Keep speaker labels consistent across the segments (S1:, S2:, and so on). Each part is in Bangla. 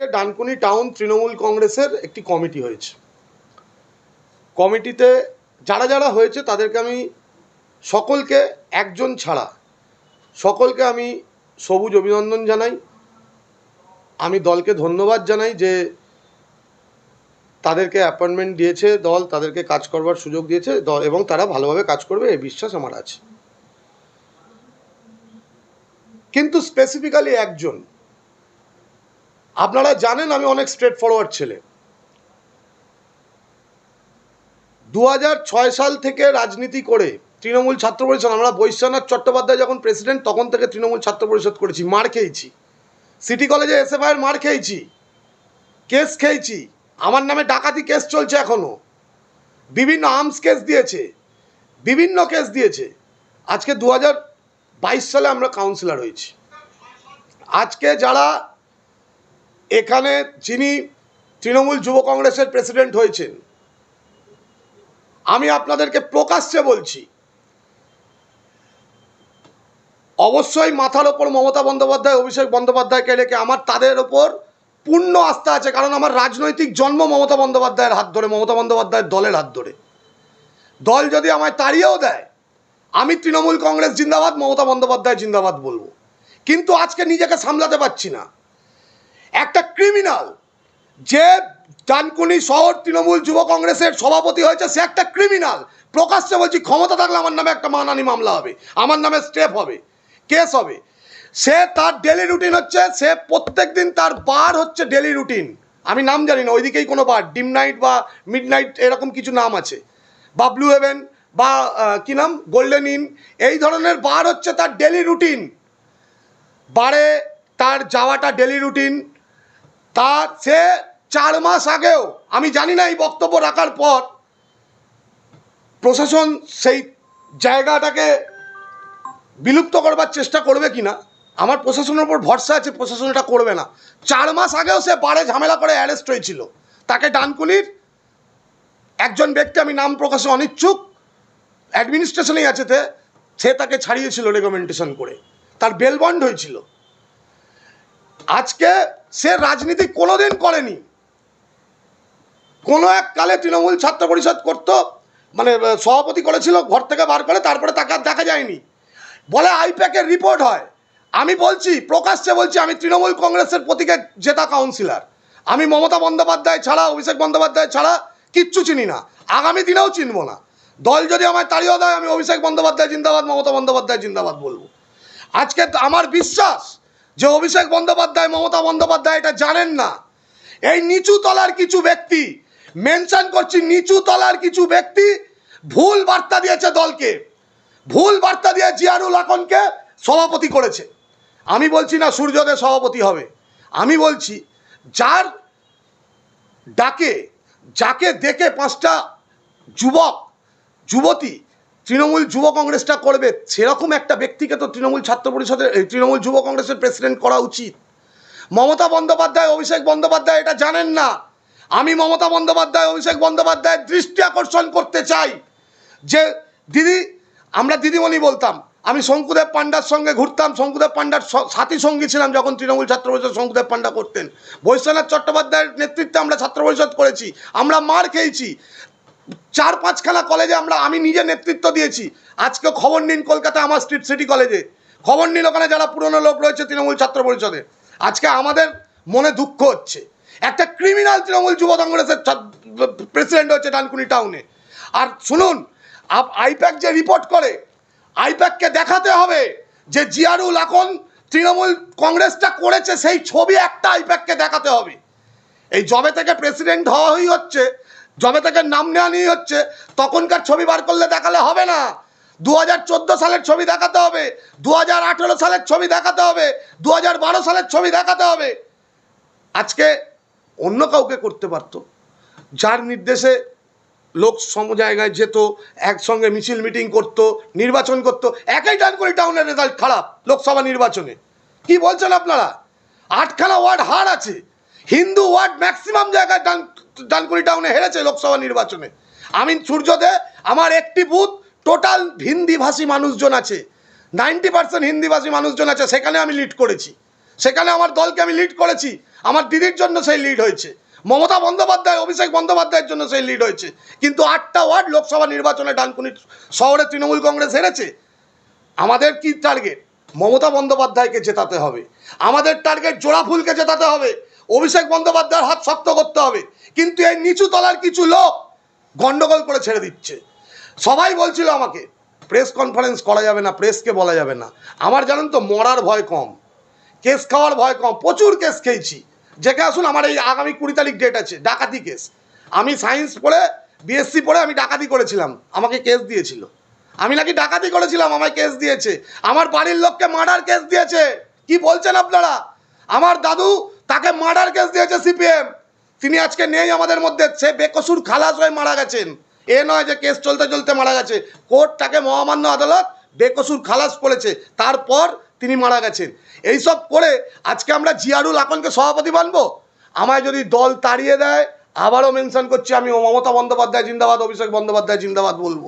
S1: ডানকুনি টাউন তৃণমূল কংগ্রেসের একটি কমিটি হয়েছে। কমিটিতে যারা যারা হয়েছে তাদেরকে আমি সকলকে, একজন ছাড়া সকলকে আমি সবুজ অভিনন্দন জানাই। আমি দলকে ধন্যবাদ জানাই যে তাদেরকে অ্যাপয়েন্টমেন্ট দিয়েছে দল, তাদেরকে কাজ করবার সুযোগ দিয়েছে দল, এবং তারা ভালোভাবে কাজ করবে, এই বিশ্বাস আমার আছে। কিন্তু স্পেসিফিক্যালি একজন আপনারা জানেন আমি অনেক স্ট্রেট ফরওয়ার্ড ছেলে দু সাল থেকে রাজনীতি করে তৃণমূল ছাত্র পরিষদ, আমরা বৈশ্বনাথ চট্টোপাধ্যায় যখন প্রেসিডেন্ট তখন থেকে তৃণমূল ছাত্র পরিষদ করেছি, মার খেয়েছি। সিটি কলেজে এস এসএফআইয়ের মার খেয়েছি কেস খেয়েছি। আমার নামে ডাকাতি কেস চলছে এখনও বিভিন্ন আর্মস কেস দিয়েছে, বিভিন্ন কেস দিয়েছে। আজকে দু সালে আমরা কাউন্সিলর হয়েছি। আজকে যারা এখানে যিনি তৃণমূল যুব কংগ্রেসের প্রেসিডেন্ট হয়েছেন, আমি আপনাদেরকে প্রকাশ্যে বলছি, অবশ্যই মাথার ওপর মমতা বন্দ্যোপাধ্যায়, অভিষেক বন্দ্যোপাধ্যায়কে রেখে আমার তাদের ওপর পূর্ণ আস্থা আছে, কারণ আমার রাজনৈতিক জন্ম মমতা বন্দ্যোপাধ্যায়ের হাত ধরে, মমতা বন্দ্যোপাধ্যায়ের দলের হাত ধরে। দল যদি আমায় তাড়িয়েও দেয়, আমি তৃণমূল কংগ্রেস জিন্দাবাদ, মমতা বন্দ্যোপাধ্যায় জিন্দাবাদ বলব। কিন্তু আজকে নিজেকে সামলাতে পারছি না। একটা ক্রিমিনাল যে ডানকুনি শহর তৃণমূল যুব কংগ্রেসের সভাপতি হয়েছে, সে একটা ক্রিমিনাল প্রকাশ্যে বলছি, ক্ষমতা থাকলে আমার নামে একটা মানানি মামলা হবে, আমার নামে স্টেপ হবে, কেস হবে। সে তার ডেলি রুটিন হচ্ছে, সে প্রত্যেক দিন তার বার হচ্ছে ডেলি রুটিন আমি নাম জানি না, ওইদিকেই কোনো বার, ডিম নাইট বা মিড নাইট এরকম কিছু নাম আছে। বা ব্লু হেভেন, বা কি নাম? গোল্ডেন ইন, এই ধরনের বার হচ্ছে তার ডেলি রুটিন বারে তার যাওয়াটা ডেলি রুটিন তার সে চার মাস আগেও, আমি জানি না এই বক্তব্য রাখার পর, প্রশাসন সেই জায়গাটাকে বিলুপ্ত করবার চেষ্টা করবে কিনা, আমার প্রশাসনের উপর ভরসা আছে, প্রশাসন এটা করবে না। চার মাস আগেও সে বারে ঝামেলা করে অ্যারেস্ট হয়েছিল। তাকে ডানকুনির একজন ব্যক্তি, আমি নাম প্রকাশে অনিচ্ছুক অ্যাডমিনিস্ট্রেশনেই আছে সে তাকে ছাড়িয়েছিল রেকমেন্ডেশন করে। তার বেল বন্ড হয়েছিল। আজকে সে রাজনীতি কোনোদিন করেনি। কোনো এক কালে তৃণমূল ছাত্র পরিষদ করতো মানে সভাপতি করেছিল, ঘর থেকে বার করে, তারপরে তাকে আর দেখা যায়নি। বলে আইপ্যাকের রিপোর্ট হয়। আমি বলছি, প্রকাশ্যে বলছি, আমি তৃণমূল কংগ্রেসের প্রতীকে জেতা কাউন্সিলর আমি মমতা বন্দ্যোপাধ্যায় ছাড়া, অভিষেক বন্দ্যোপাধ্যায় ছাড়া কিচ্ছু চিনি না। আগামী দিনেও চিনব না। দল যদি আমায় তাড়িয়ে দেয়, আমি অভিষেক বন্দ্যোপাধ্যায় জিন্দাবাদ, মমতা বন্দ্যোপাধ্যায় জিন্দাবাদ বলব। আজকে আমার বিশ্বাস যে অভিষেক বন্দ্যোপাধ্যায়, মমতা বন্দ্যোপাধ্যায় এটা জানেন না। এই নিচু তলার কিছু ব্যক্তি মেনশন করছি, নিচু তলার কিছু ব্যক্তি ভুল বার্তা দিয়েছে দলকে। ভুল বার্তা দিয়ে জিয়ারুল আকনকে সভাপতি করেছে। আমি বলছি না সূর্যোদয় সভাপতি হবে। আমি বলছি, যার ডাকে, যাকে দেখে পাঁচটা যুবক, যুবতী তৃণমূল যুব কংগ্রেসটা করবে, সেরকম একটা ব্যক্তিকে তো তৃণমূল ছাত্র পরিষদের তৃণমূল যুব কংগ্রেসের প্রেসিডেন্ট করা উচিত। মমতা বন্দ্যোপাধ্যায়, অভিষেক বন্দ্যোপাধ্যায় এটা জানেন না। আমি মমতা বন্দ্যোপাধ্যায়, অভিষেক বন্দ্যোপাধ্যায়ের দৃষ্টি আকর্ষণ করতে চাই। যে দিদি, আমরা দিদিমণি বলতাম, আমি শঙ্কুদেব পান্ডার সঙ্গে ঘুরতাম, শঙ্কুদেব পান্ডার স- সাথী সঙ্গী ছিলাম যখন তৃণমূল ছাত্র পরিষদ শঙ্কুদেব পাণ্ডা করতেন। বৈশ্বনাথ চট্টোপাধ্যায়ের নেতৃত্বে আমরা ছাত্র পরিষদ করেছি, আমরা মার খেয়েছি। চার পাঁচখানা কলেজে আমরা, আমি নিজে নেতৃত্ব দিয়েছি। আজকে খবর নিন কলকাতা আমার স্ট্রিট সিটি কলেজে খবর নিন ওখানে যারা পুরনো লোক রয়েছে তৃণমূল ছাত্র পরিষদে। আজকে আমাদের মনে দুঃখ হচ্ছে। একটা ক্রিমিনাল তৃণমূল যুব কংগ্রেসের প্রেসিডেন্ট হচ্ছে ডানকুনি টাউনে আর শুনুন আইপ্যাক যে রিপোর্ট করে আইপ্যাককে দেখাতে হবে যে জিয়ারুল এখন তৃণমূল কংগ্রেসটা করেছে, সেই ছবি একটা আইপ্যাককে দেখাতে হবে। এই জবে থেকে প্রেসিডেন্ট হওয়াই হচ্ছে জবে থেকে নাম নেওয়া নিয়ে হচ্ছে, তখনকার ছবি বার করলে দেখালে হবে না। দু হাজার চোদ্দ সালের ছবি দেখাতে হবে দু হাজার আঠেরো সালের ছবি দেখাতে হবে দু হাজার বারো সালের ছবি দেখাতে হবে। আজকে অন্য কাউকে করতে পারতো। যার নির্দেশে লোক সম জায়গায় যেত, একসঙ্গে মিছিল মিটিং করতো, নির্বাচন করতো, একই ডানকুনি টাউনের রেজাল্ট খারাপ, লোকসভা নির্বাচনে। কি বলছেন আপনারা? আটখানা ওয়ার্ড হার আছে। হিন্দু ওয়ার্ড ম্যাক্সিমাম জায়গায় ডানকুনি টাউনে হেরেছে লোকসভা নির্বাচনে। আমি সূর্যদে, আমার একটি বুথ, টোটাল হিন্দিভাষী মানুষজন আছে। নাইনটি পার্সেন্ট হিন্দিভাষী মানুষজন আছে, সেখানে আমি লিড করেছি। সেখানে আমার দলকে আমি লিড করেছি। আমার দিদির জন্য সেই লিড হয়েছে। মমতা বন্দ্যোপাধ্যায়, অভিষেক বন্দ্যোপাধ্যায়ের জন্য সেই লিড হয়েছে। কিন্তু আটটা ওয়ার্ড লোকসভা নির্বাচনে ডানকুনি শহরে তৃণমূল কংগ্রেস হেরেছে। আমাদের কি টার্গেট মমতা বন্দ্যোপাধ্যায়কে জেতাতে হবে। আমাদের টার্গেট জোড়াফুলকে জেতাতে হবে। অভিষেক বন্দ্যোপাধ্যায়ের হাত শক্ত করতে হবে। কিন্তু এই নিচু তলার কিছু লোক গন্ডগোল করে ছেড়ে দিচ্ছে। সবাই বলছিল আমাকে, প্রেস কনফারেন্স করা যাবে না, প্রেসকে বলা যাবে না। আমার জানেন তো মরার ভয় কম, কেস খাওয়ার ভয় কম, প্রচুর কেস খেয়েছি। যেকে আসুন আমার এই আগামী কুড়ি তারিখ ডেট আছে, ডাকাতি কেস। আমি সায়েন্স পড়ে বিএসসি পড়ে আমি ডাকাতি করেছিলাম, আমাকে কেস দিয়েছিল। আমি নাকি ডাকাতি করেছিলাম, আমায় কেস দিয়েছে। আমার বাড়ির লোককে মার্ডার কেস দিয়েছে। কি বলছেন আপনারা? আমার দাদু তাকে মার্ডার কেস দিয়েছে সিপিএম। তিনি আজকে নেই আমাদের মধ্যে, সে বেকসুর খালাস হয়ে মারা গেছেন। এ নয় যে কেস চলতে চলতে মারা গেছে। কোর্ট তাকে মহামান্য আদালত বেকসুর খালাস করেছে। তারপর তিনি মারা গেছেন। এইসব করে আজকে আমরা জিয়ারুল আকনকে সভাপতি বানবো? আমায় যদি দল তাড়িয়ে দেয়, আবারও মেনশন করছি আমি মমতা বন্দ্যোপাধ্যায় জিন্দাবাদ, অভিষেক বন্দ্যোপাধ্যায় জিন্দাবাদ বলব।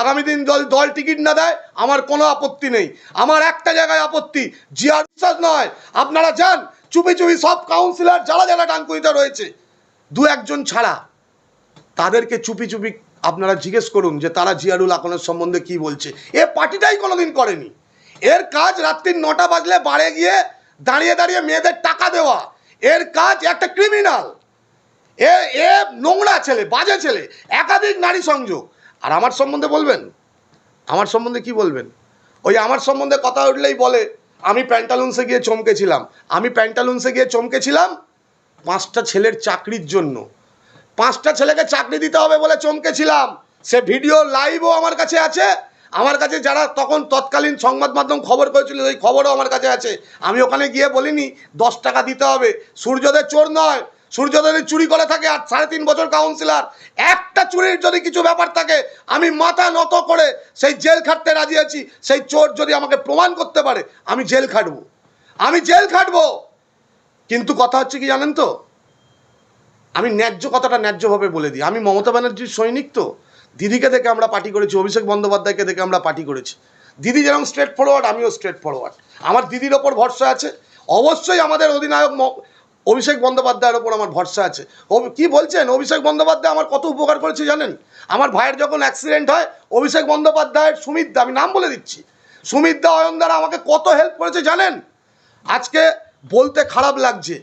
S1: আগামী দিন দল দল টিকিট না দেয়, আমার কোনো আপত্তি নেই। আমার একটা জায়গায় আপত্তি জিয়ার বিশ্বাস নয়। আপনারা যান চুপি চুপি সব কাউন্সিলর যারা যারা ডানকুনিতে রয়েছে, দু একজন ছাড়া তাদেরকে চুপি চুপি আপনারা জিজ্ঞেস করুন যে তারা জিয়ারুল আকনের সম্বন্ধে কি বলছে। এ পার্টিটাই কোনোদিন করেনি। এর কাজ রাত্রির নটা বাজলে বাড়ে গিয়ে দাঁড়িয়ে দাঁড়িয়ে মেয়েদের টাকা দেওয়া। এর কাজ একটা ক্রিমিনাল এ এ নোংরা ছেলে, বাজে ছেলে, একাধিক নারী সংযোগ। আর আমার সম্বন্ধে বলবেন? আমার সম্বন্ধে কি বলবেন? ওই আমার সম্বন্ধে কথা উঠলেই বলে আমি প্যান্টালুন্সে গিয়ে চমকেছিলাম। আমি প্যান্টালুন্সে গিয়ে চমকেছিলাম পাঁচটা ছেলের চাকরির জন্য। পাঁচটা ছেলেকে চাকরি দিতে হবে বলে চমকেছিলাম। সে ভিডিও লাইভও আমার কাছে আছে। আমার কাছে যারা তখন তৎকালীন সংবাদ মাধ্যম খবর করেছিল ওই খবরও আমার কাছে আছে। আমি ওখানে গিয়ে বলিনি, দশ টাকা দিতে হবে। সূর্যদের চোর নয় সূর্যদেব চুরি করে থাকে আর সাড়ে তিন বছর কাউন্সিলার একটা চুরির যদি কিছু ব্যাপার থাকে, আমি মাথা নত করে সেই জেল খাটতে রাজি আছি, সেই চোর যদি আমাকে প্রমাণ করতে পারে, আমি জেল খাটব। আমি জেল খাটব। কিন্তু কথা হচ্ছে কি জানেন তো? আমি ন্যায্য কথাটা ন্যায্যভাবে বলে দিই। আমি মমতা ব্যানার্জির সৈনিক তো। দিদিকে দেখে আমরা পার্টি করেছি, অভিষেক বন্দ্যোপাধ্যায়কে দেখে আমরা পার্টি করেছি। দিদি যেরকম স্ট্রেট ফরওয়ার্ড আমিও স্ট্রেট ফরওয়ার্ড আমার দিদির ওপর ভরসা আছে। অবশ্যই আমাদের অধিনায়ক অভিষেক বন্দ্যোপাধ্যায়ের ওপর আমার ভরসা আছে। ও কি বলছেন? অভিষেক বন্দ্যোপাধ্যায় আমার কত উপকার করেছে জানেন? আমার ভাইয়ের যখন অ্যাক্সিডেন্ট হয়, অভিষেক বন্দ্যোপাধ্যায়ের সুমিত দা আমি নাম বলে দিচ্ছি। সুমিত দা অয়ন দ্বারা আমাকে কত হেল্প করেছে জানেন? আজকে বলতে খারাপ লাগছে।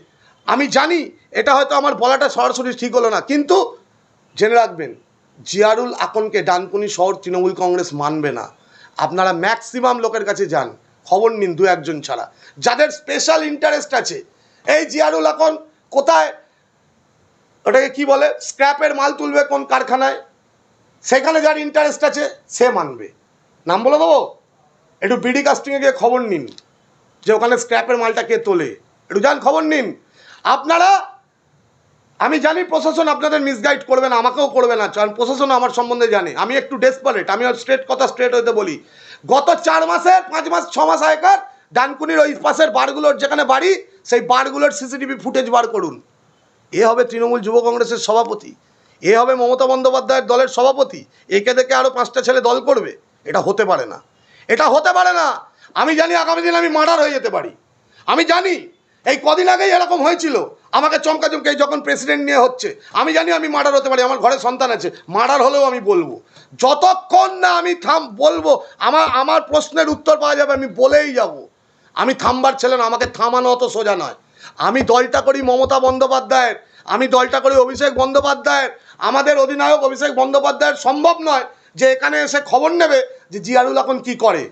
S1: আমি জানি এটা হয়তো আমার বলাটা সরাসরি ঠিক হলো না, কিন্তু জেনে রাখবেন, জিয়ারুল আকনকে ডানকুনি শহর তৃণমূল কংগ্রেস মানবে না। আপনারা ম্যাক্সিমাম লোকের কাছে যান, খবর নিন দু একজন ছাড়া। যাদের স্পেশাল ইন্টারেস্ট আছে এই জিয়ারুল এখন কোথায়? ওটাকে কি বলে? স্ক্র্যাপের মাল তুলবে কোন কারখানায়? সেখানে যার ইন্টারেস্ট আছে, সে মানবে। নাম বলে দেবো? একটু বিডি কাস্টিংয়ে গিয়ে খবর নিন, যে ওখানে স্ক্র্যাপের মালটা কে তোলে। একটু যান, খবর নিন। আপনারা, আমি জানি প্রশাসন আপনাদের মিসগাইড করবে না, আমাকেও করবে না, কারণ প্রশাসন আমার সম্বন্ধে জানে। আমি একটু ডেসপারেট আমি স্ট্রেট কথা স্ট্রেট হইতে বলি। গত চার মাসের পাঁচ মাস, ছ মাস আগেকার ডানকুনির ওই পাশের বারগুলোর যেখানে বাড়ি সেই বারগুলোর সিসিটিভি ফুটেজ বার করুন। এ হবে তৃণমূল যুব কংগ্রেসের সভাপতি। এ হবে মমতা বন্দ্যোপাধ্যায়ের দলের সভাপতি। একে দেখে আরও পাঁচটা ছেলে দল করবে। এটা হতে পারে না। এটা হতে পারে না। আমি জানি আগামী দিন আমি মার্ডার হয়ে যেতে পারি। আমি জানি। এই কদিন আগেই এরকম হয়েছিল। আমাকে চমকা চমকে যখন প্রেসিডেন্ট নিয়ে হচ্ছে, আমি জানি আমি মার্ডার হতে পারি। আমার ঘরে সন্তান আছে। মার্ডার হলেও আমি বলব। যতক্ষণ না আমি থাম, বলব, আমার আমার প্রশ্নের উত্তর পাওয়া যাবে, আমি বলেই যাব। আমি থামবার ছেলে না আমাকে থামানো অত সোজা নয়। আমি দলটা করি মমতা বন্দ্যোপাধ্যায়ের, আমি দলটা করি অভিষেক বন্দ্যোপাধ্যায়ের। আমাদের অধিনায়ক অভিষেক বন্দ্যোপাধ্যায়ের সম্ভব নয় যে এখানে এসে খবর নেবে যে জিয়ারুল এখন কি করে।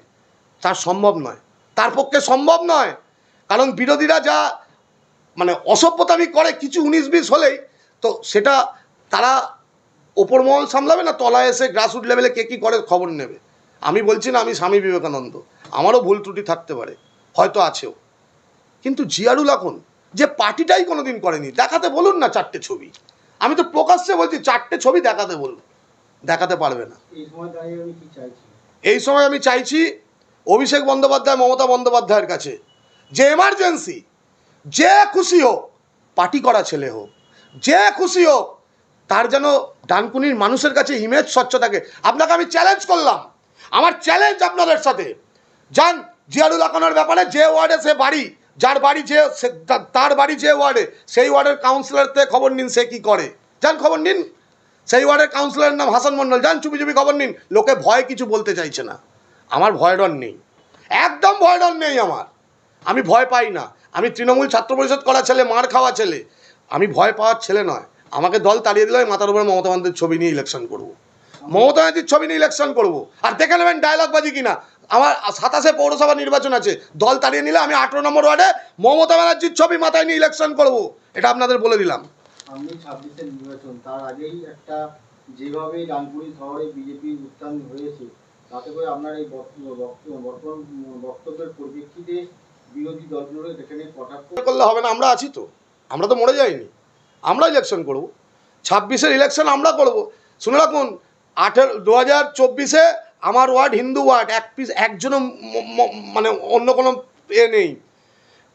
S1: তার সম্ভব নয়। তার পক্ষে সম্ভব নয়। কারণ বিরোধীরা যা মানে অসভ্যতামি করে কিছু উনিশ বিশ হলেই, তো সেটা তারা ওপর মহল সামলাবে না, তলায় এসে গ্রাসরুট লেভেলে কে কী করে খবর নেবে? আমি বলছি না আমি স্বামী বিবেকানন্দ। আমারও ভুল ত্রুটি থাকতে পারে। হয়তো আছেও। কিন্তু জিয়ারুল এখন যে পার্টিটাই কোনোদিন করেনি দেখাতে বলুন না চারটে ছবি। আমি তো প্রকাশ্যে বলছি চারটে ছবি দেখাতে বলুন দেখাতে পারবে না।
S2: এই সময় আমি চাইছি?
S1: এই সময় আমি চাইছি অভিষেক বন্দ্যোপাধ্যায় মমতা বন্দ্যোপাধ্যায়ের কাছে। যে এমার্জেন্সি যে খুশি হোক পার্টি করা ছেলে হোক যে খুশি হোক তার যেন ডানকুনির মানুষের কাছে ইমেজ স্বচ্ছ থাকে আপনাকে আমি চ্যালেঞ্জ করলাম। আমার চ্যালেঞ্জ আপনাদের সাথে। যান জিয়ারুল আকনের ব্যাপারে যে ওয়ার্ডে সে বাড়ি, যার বাড়ি যে তার বাড়ি যে ওয়ার্ডে, সেই ওয়ার্ডের কাউন্সিলর থেকে খবর নিন সে কি করে। যান খবর নিন। সেই ওয়ার্ডের কাউন্সিলরের নাম হাসান মন্ডল। যান চুপি চুপি খবর নিন। লোকে ভয় কিছু বলতে চাইছে না। আমার ভয় ডর নেই। একদম ভয় ডর নেই আমার। আমি ভয় পাই না। আমি তৃণমূল ছাত্র পরিষদ করা ছেলে, মার খাওয়া ছেলে। আমি ভয় পাওয়ার ছেলে নয়। আমাকে দল তাড়িয়ে দিলে আমি মাথার উপরে মমতা বন্দ্যোপাধ্যায়ের ছবি নিয়ে ইলেকশন করব। মমতা ব্যানার্জির ছবি নিয়ে ইলেকশন করব। আর দেখে নেবেন ডায়লগ বাজি কিনা। আমার সাতাশে পৌরসভা নির্বাচন আছে। দল তাড়িয়ে নিলে আমি আঠেরো নম্বর ওয়ার্ডে মমতা ব্যানার্জির ছবি মাথায় নিয়ে ইলেকশন করব। এটা আপনাদের বলে দিলাম।
S2: সামনে ছাব্বিশের নির্বাচন তার আগেই একটা যেভাবে ডানকুনি শহরে বিজেপি উত্থান হয়েছে তাতে করে আপনার এই বক্তব্য বক্তব্য- বর্তমান বক্তব্যের পরিপ্রেক্ষিতে বিরোধী দলগুলো এখানে কটাক্ষ
S1: করলে হবে না আমরা আছি তো। আমরা তো মরে যাইনি। আমরা ইলেকশন করব। ছাব্বিশের ইলেকশন আমরা করব। শুনে রাখুন আঠেরো দু হাজার চব্বিশে আমার ওয়ার্ড, হিন্দু ওয়ার্ড, এক পিস, একজনও মানে অন্য কোনো এ নেই।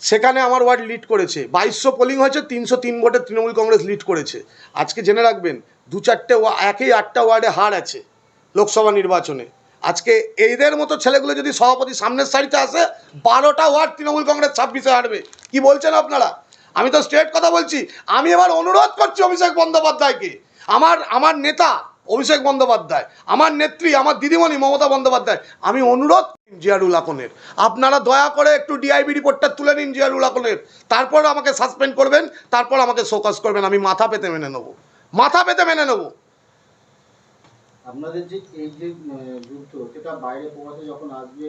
S1: সেখানে আমার ওয়ার্ড লিড করেছে। বাইশশো পোলিং হয়েছে, তিনশো তিন ভোটে তৃণমূল কংগ্রেস লিড করেছে। আজকে জেনে রাখবেন, দু চারটে একই আটটা ওয়ার্ডে হার আছে লোকসভা নির্বাচনে। আজকে এইদের মতো ছেলেগুলো যদি সভাপতি সামনের সারিতে আসে, বারোটা ওয়ার্ড তৃণমূল কংগ্রেস ছাব্বিশে হারবে। কি বলছেন আপনারা? আমি তো স্ট্রেট কথা বলছি। আমি এবার অনুরোধ করছি অভিষেক বন্দ্যোপাধ্যায়কে। আমার আমার নেতা অভিষেক বন্দ্যোপাধ্যায় আমার নেত্রী আমার দিদিমণি মমতা বন্দ্যোপাধ্যায় আমি অনুরোধ জিয়ারুল আকনের। আপনারা দয়া করে একটু ডিআইবি রিপোর্টটা তুলে নিন জিয়ারুল আকনের। তারপর আমাকে সাসপেন্ড করবেন তারপর আমাকে শোকাস করবেন আমি মাথা পেতে মেনে নেব। মাথা পেতে মেনে নেব।
S2: আপনাদের যে এই যে যুদ্ধ সেটা বাইরে প্রকাশে যখন আসবে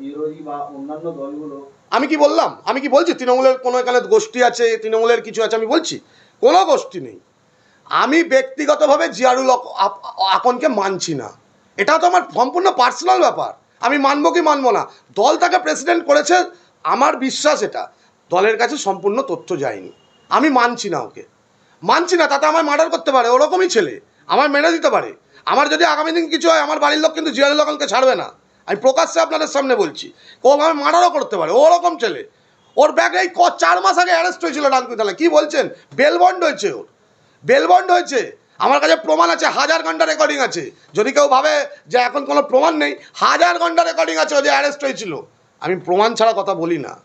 S2: বিরোধী বা অন্যান্য দলগুলো?
S1: আমি কি বললাম? আমি কি বলছি? তৃণমূলের কোনো এখানে গোষ্ঠী আছে তৃণমূলের কিছু আছে আমি বলছি? কোনো গোষ্ঠী নেই। আমি ব্যক্তিগতভাবে জিয়ারুল আকনকে মানছি না। এটা তো আমার সম্পূর্ণ পার্সোনাল ব্যাপার। আমি মানবো কি মানবো না? দল তাকে প্রেসিডেন্ট করেছে, আমার বিশ্বাস এটা। দলের কাছে সম্পূর্ণ তথ্য যায়নি। আমি মানছি না ওকে। মানছি না, তাতে আমায় মার্ডার করতে পারে, ওরকমই ছেলে। আমার মেনে দিতে পারে। আমার যদি আগামী দিন কিছু হয়, আমার বাড়ির লোক কিন্তু জিয়ারুল আকনকে ছাড়বে না। আমি প্রকাশ্যে আপনাদের সামনে বলছি, ও আমার মার্ডারও করতে পারে ওরকম ছেলে। ওর ব্যাগে এই ক, চার মাস আগে অ্যারেস্ট হয়েছিল ডানকুতলা কি বলছেন? বেলবন্ড হয়েছে ওর। বেলবন্ড হয়েছে। আমার কাছে প্রমাণ আছে, হাজার ঘণ্টা রেকর্ডিং আছে। যদি কেউ ভাবে যে এখন কোনো প্রমাণ নেই, হাজার ঘণ্টা রেকর্ডিং আছে ও যে অ্যারেস্ট হয়েছিল। আমি প্রমাণ ছাড়া কথা বলি না।